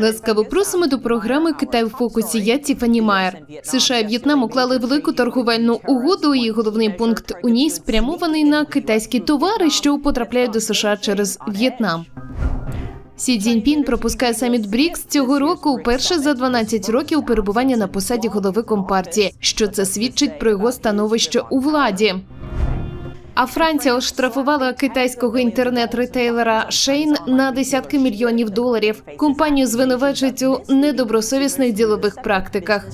Ласкаво просимо до програми Китай у фокусі. Я Тіфані Майер. США і В'єтнам уклали велику торговельну угоду. і головний пункт у ній спрямований на китайські товари, що потрапляють до США через В'єтнам. Сі Цзіньпін пропускає саміт БРІКС цього року вперше за 12 років перебування на посаді голови компартії. Що це свідчить про його становище у владі. А Франція оштрафувала китайського інтернет-ретейлера Шейн на десятки мільйонів доларів. Компанію звинувачують у недобросовісних ділових практиках.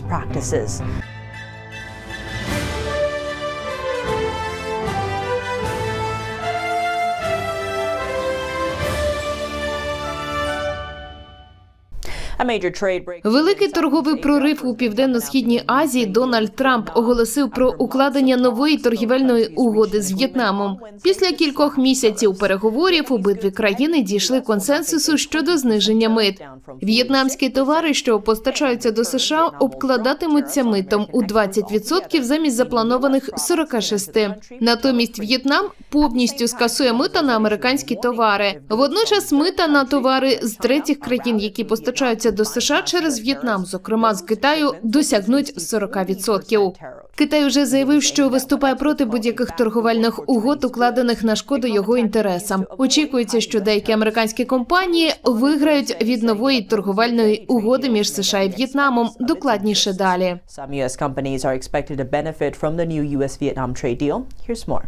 Великий торговий прорив у південно-східній Азії Дональд Трамп оголосив про укладення нової торгівельної угоди з В'єтнамом. Після кількох місяців переговорів обидві країни дійшли консенсусу щодо зниження мит. В'єтнамські товари, що постачаються до США, обкладатимуться митом у 20% замість запланованих 46%. Натомість В'єтнам повністю скасує мита на американські товари. Водночас мита на товари з третіх країн, які постачаються до США через В'єтнам, зокрема з Китаю, досягнуть 40%. Китай вже заявив, що виступає проти будь-яких торговельних угод, укладених на шкоду його інтересам. Очікується, що деякі американські компанії виграють від нової торговельної угоди між США і В'єтнамом. Докладніше далі. Some U.S. companies are expected to benefit from the new U.S. Vietnam trade deal. Here's more.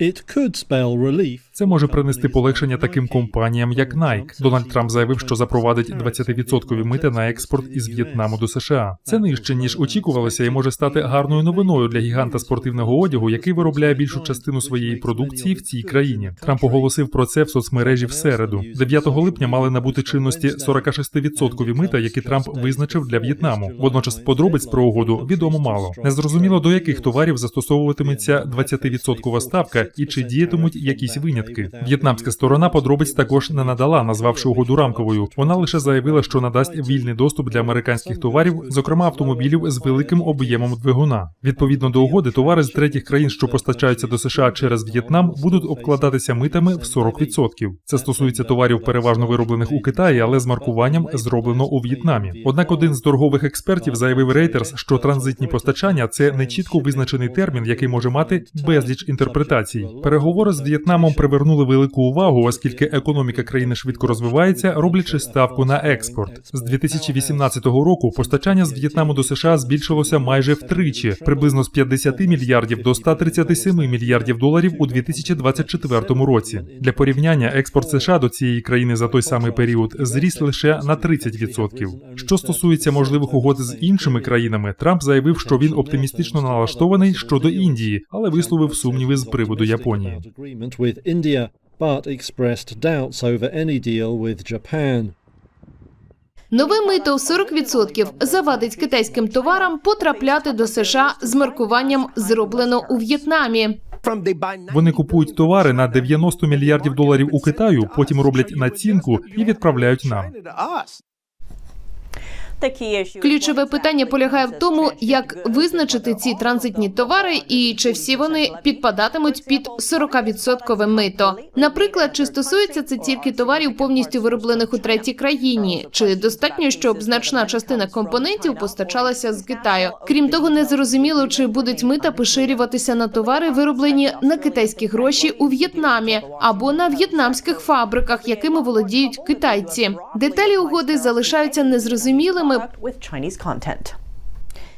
It could spell relief. Це може принести полегшення таким компаніям, як Nike. Дональд Трамп заявив, що запровадить 20% мити на експорт із В'єтнаму до США. Це нижче ніж очікувалося, і може стати гарною новиною для гіганта спортивного одягу, який виробляє більшу частину своєї продукції в цій країні. Трамп оголосив про це в соцмережі в середу. 9 липня мали набути чинності 46% мита, які Трамп визначив для В'єтнаму. Водночас подробиць про угоду відомо мало. Незрозуміло до яких товарів застосовуватиметься 20% ставка і чи діятимуть якісь винятки. В'єтнамська сторона подробиць також не надала, назвавши угоду рамковою. Вона лише заявила, що надасть вільний доступ для американських товарів, зокрема автомобілів з великим об'ємом двигуна. Відповідно до угоди, товари з третіх країн, що постачаються до США через В'єтнам, будуть обкладатися митами в 40%. Це стосується товарів, переважно вироблених у Китаї, але з маркуванням зроблено у В'єтнамі. Однак один з торгових експертів заявив Reuters, що транзитні постачання це не чітко визначений термін, який може мати безліч інтерпретацій. Переговори з В'єтнамом привернули велику увагу, оскільки економіка країни швидко розвивається, роблячи ставку на експорт. З 2018 року постачання з В'єтнаму до США збільшилося майже втричі, приблизно з 50 мільярдів до 137 мільярдів доларів у 2024 році. Для порівняння експорт США до цієї країни за той самий період зріс лише на 30%. Що стосується можливих угод з іншими країнами, Трамп заявив, що він оптимістично налаштований щодо Індії, але висловив сумніви з приводу Японії. India, but expressed doubts over any deal with Japan. Нове мито в 40% завадить китайським товарам потрапляти до США з маркуванням зроблено у В'єтнамі. Вони купують товари на 90 мільярдів доларів у Китаю, потім роблять націнку і відправляють нам. Ключове питання полягає в тому, як визначити ці транзитні товари і чи всі вони підпадатимуть під 40% мито. Наприклад, чи стосується це тільки товарів повністю вироблених у третій країні, чи достатньо, щоб значна частина компонентів постачалася з Китаю. Крім того, не зрозуміло, чи будуть мита поширюватися на товари, вироблені на китайські гроші у В'єтнамі або на в'єтнамських фабриках, якими володіють китайці. Деталі угоди залишаються незрозумілими. With Chinese content.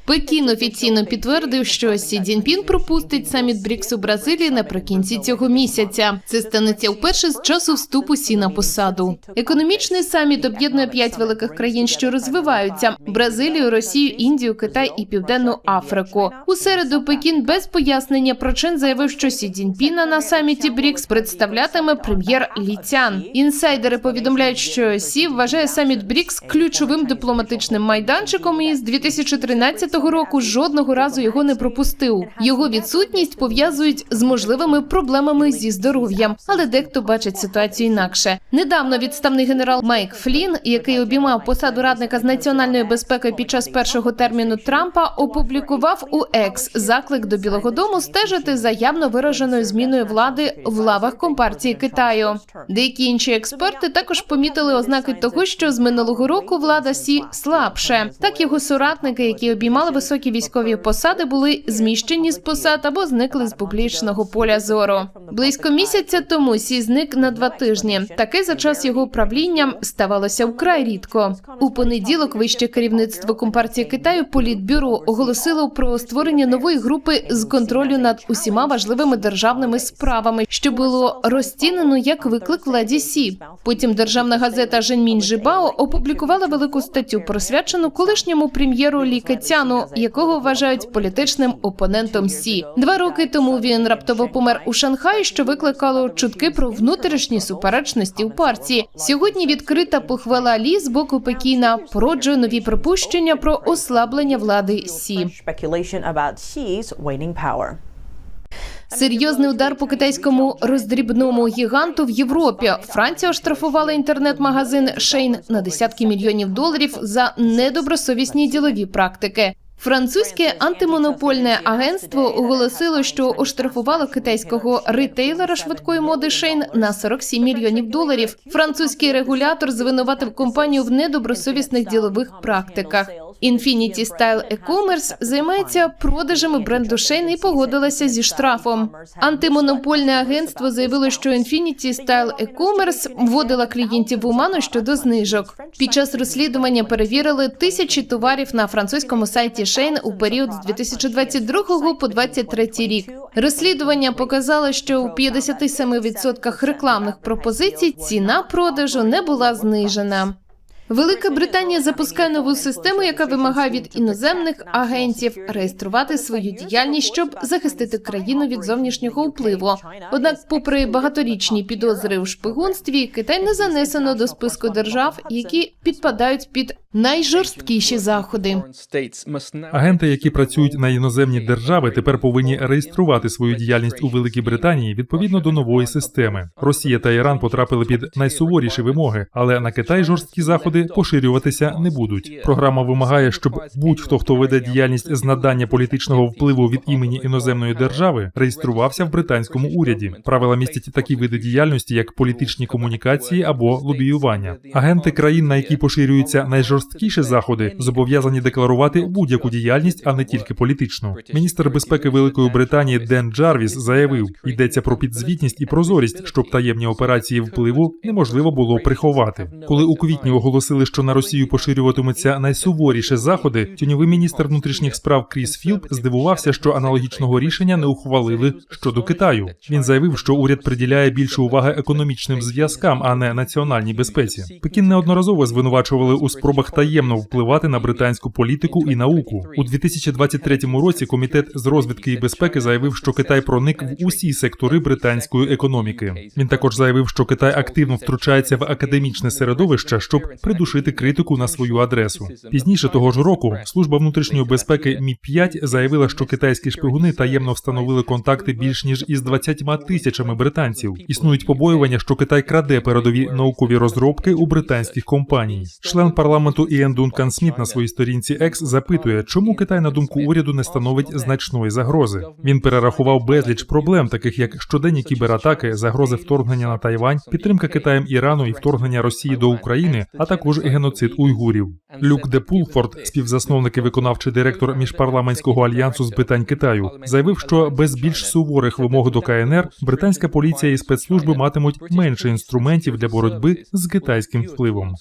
Пекін офіційно підтвердив, що Сі Цзіньпін пропустить саміт БРІКС у Бразилії наприкінці цього місяця. Це станеться вперше з часу вступу Сі на посаду. Економічний саміт об'єднує п'ять великих країн, що розвиваються: Бразилію, Росію, Індію, Китай і Південну Африку. У середу Пекін без пояснення причин заявив, що Сі Цзіньпіна на саміті БРІКС представлятиме прем'єр Лі Цян. Інсайдери повідомляють, що Сі вважає саміт БРІКС ключовим дипломатичним майданчиком і з 2013 2014 року жодного разу його не пропустив. Його відсутність пов'язують з можливими проблемами зі здоров'ям, але дехто бачить ситуацію інакше. Недавно відставний генерал Майк Флін, який обіймав посаду радника з національної безпеки під час першого терміну Трампа, опублікував у Екс заклик до Білого Дому стежити за явно вираженою зміною влади в лавах компартії Китаю. Деякі інші експерти також помітили ознаки того, що з минулого року влада Сі слабше. Так його соратники, які обіймали високі військові посади, були зміщені з посад або зникли з публічного поля зору. Близько місяця тому Сі зник на два тижні. Таке за час його правління ставалося вкрай рідко. У понеділок вище керівництво компартії Китаю Політбюро оголосило про створення нової групи з контролю над усіма важливими державними справами, що було розцінено як виклик владі Сі. Потім державна газета Женьмінь Жибао опублікувала велику статтю, присвячену колишньому прем'єру Лі Кецяну, якого вважають політичним опонентом Сі. Два роки тому він раптово помер у Шанхаї, що викликало чутки про внутрішні суперечності у партії. Сьогодні відкрита похвала Лі з боку Пекіна породжує нові припущення про ослаблення влади Сі. Серйозний удар по китайському роздрібному гіганту в Європі. Франція оштрафувала інтернет-магазин Шейн на десятки мільйонів доларів за недобросовісні ділові практики. Французьке антимонопольне агентство оголосило, що оштрафувало китайського ритейлера швидкої моди Шейн на 47 мільйонів доларів. Французький регулятор звинуватив компанію в недобросовісних ділових практиках. Infinity Style E-Commerce займається продажами Shein і погодилася зі штрафом. Антимонопольне агентство заявило, що Infinity Style E-Commerce вводила клієнтів в оману щодо знижок. Під час розслідування перевірили тисячі товарів на французькому сайті Shein у період з 2022 по 2023 рік. Розслідування показало, що у 57% рекламних пропозицій ціна продажу не була знижена. Велика Британія запускає нову систему, яка вимагає від іноземних агентів реєструвати свою діяльність, щоб захистити країну від зовнішнього впливу. Однак, попри багаторічні підозри у шпигунстві, Китай не занесено до списку держав, які підпадають під найжорсткіші заходи. Агенти, які працюють на іноземні держави, тепер повинні реєструвати свою діяльність у Великій Британії відповідно до нової системи. Росія та Іран потрапили під найсуворіші вимоги, але на Китай жорсткі заходи поширюватися не будуть. Програма вимагає, щоб будь-хто, хто веде діяльність з надання політичного впливу від імені іноземної держави, реєструвався в британському уряді. Правила містять такі види діяльності, як політичні комунікації або лобіювання. Агенти країн, на які поширюються найжорсткіші заходи, зобов'язані декларувати будь-яку діяльність, а не тільки політичну. Міністр безпеки Великої Британії Ден Джарвіс заявив, йдеться про підзвітність і прозорість, щоб таємні операції впливу неможливо було приховати. Коли у квітні оголосили, що на Росію поширюватимуться найсуворіші заходи, тіньовий міністр внутрішніх справ Кріс Філд здивувався, що аналогічного рішення не ухвалили щодо Китаю. Він заявив, що уряд приділяє більше уваги економічним зв'язкам, а не національній безпеці. Пекін неодноразово звинувачували у спробах таємно впливати на британську політику і науку у 2023 році. Комітет з розвідки і безпеки заявив, що Китай проник в усі сектори британської економіки. Він також заявив, що Китай активно втручається в академічне середовище, щоб придушити критику на свою адресу. Пізніше того ж року служба внутрішньої безпеки Мі 5 заявила, що китайські шпигуни таємно встановили контакти більш ніж із 20 тисячами британців. Існують побоювання, що Китай краде передові наукові розробки у британських компаній. Член парламенту Іен Дункан Сміт на своїй сторінці X запитує, чому Китай на думку уряду не становить значної загрози. Він перерахував безліч проблем, таких як щоденні кібератаки, загрози вторгнення на Тайвань, підтримка Китаєм Ірану і вторгнення Росії до України, а також геноцид уйгурів. Люк Де Пулфорд, співзасновник і виконавчий директор міжпарламентського альянсу з питань Китаю, заявив, що без більш суворих вимог до КНР британська поліція і спецслужби матимуть менше інструментів для боротьби з китайським впливом.